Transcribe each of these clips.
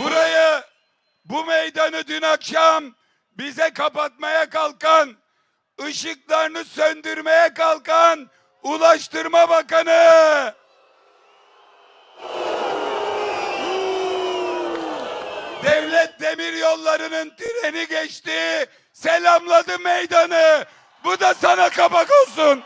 Burayı, bu meydanı dün akşam bize kapatmaya kalkan, ışıklarını söndürmeye kalkan Ulaştırma Bakanı. Devlet demir yollarının treni geçti, selamladı meydanı. Bu da sana kabak olsun.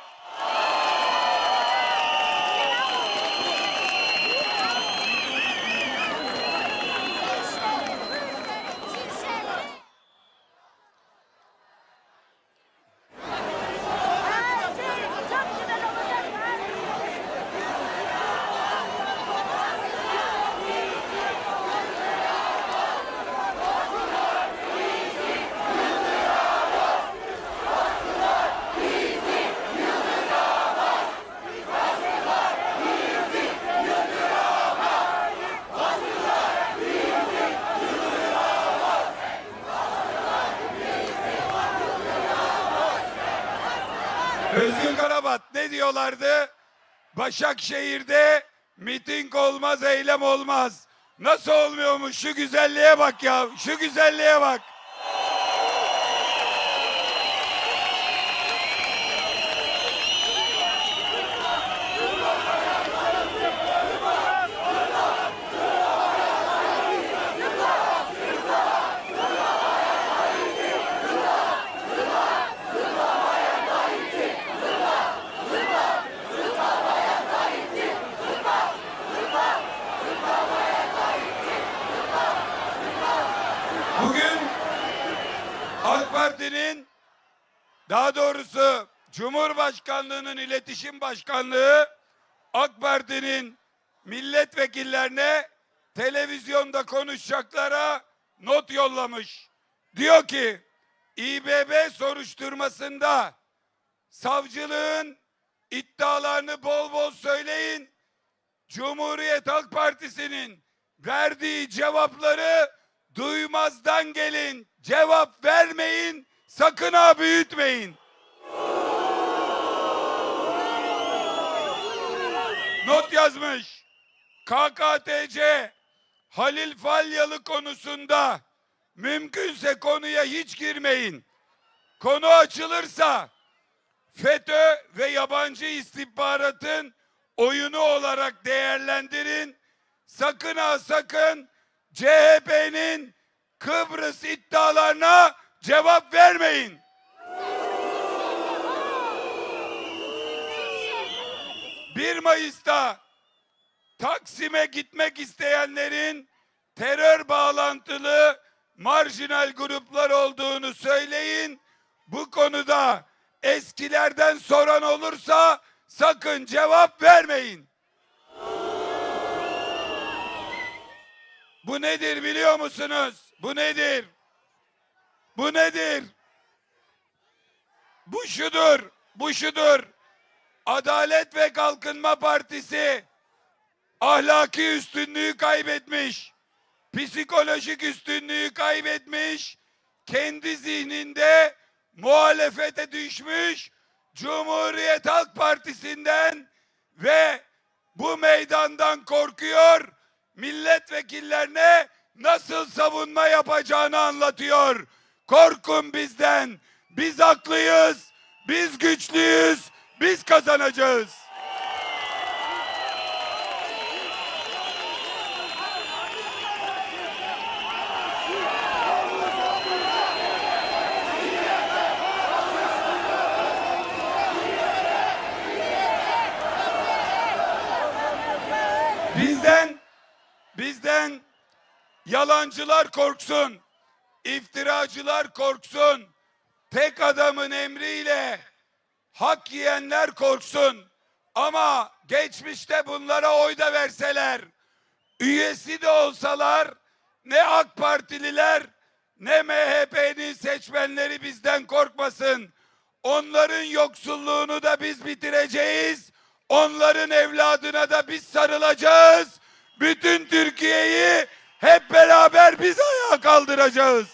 Karabat ne diyorlardı? Başakşehir'de miting olmaz, eylem olmaz. Nasıl olmuyormuş? Şu güzelliğe bak ya. Şu güzelliğe bak. Parti'nin daha doğrusu Cumhurbaşkanlığının iletişim başkanlığı AK Parti'nin milletvekillerine televizyonda konuşacaklara not yollamış. Diyor ki İBB soruşturmasında savcılığın iddialarını bol bol söyleyin. Cumhuriyet Halk Partisi'nin verdiği cevapları duymazdan gelin. Cevap vermeyin. Sakın ha büyütmeyin. Not yazmış. KKTC Halil Falyalı konusunda mümkünse konuya hiç girmeyin. Konu açılırsa FETÖ ve yabancı istihbaratın oyunu olarak değerlendirin. Sakın ha sakın CHP'nin Kıbrıs iddialarına cevap vermeyin. Bir Mayıs'ta Taksim'e gitmek isteyenlerin terör bağlantılı marjinal gruplar olduğunu söyleyin. Bu konuda eskilerden soran olursa sakın cevap vermeyin. Bu nedir biliyor musunuz? Bu nedir? Bu nedir? Bu şudur, bu şudur. Adalet ve Kalkınma Partisi ahlaki üstünlüğü kaybetmiş. Psikolojik üstünlüğü kaybetmiş. Kendi zihninde muhalefete düşmüş. Cumhuriyet Halk Partisi'nden ve bu meydandan korkuyor. Milletvekillerine nasıl savunma yapacağını anlatıyor. Korkun bizden. Biz haklıyız. Biz güçlüyüz. Biz kazanacağız. Bizden bizden yalancılar korksun. İftiracılar korksun. Tek adamın emriyle hak yiyenler korksun. Ama geçmişte bunlara oy da verseler, üyesi de olsalar ne AK Partililer ne MHP'nin seçmenleri bizden korkmasın. Onların yoksulluğunu da biz bitireceğiz. Onların evladına da biz sarılacağız. Bütün Türkiye'yi hep beraber biz ayağa kaldıracağız.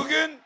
Bugün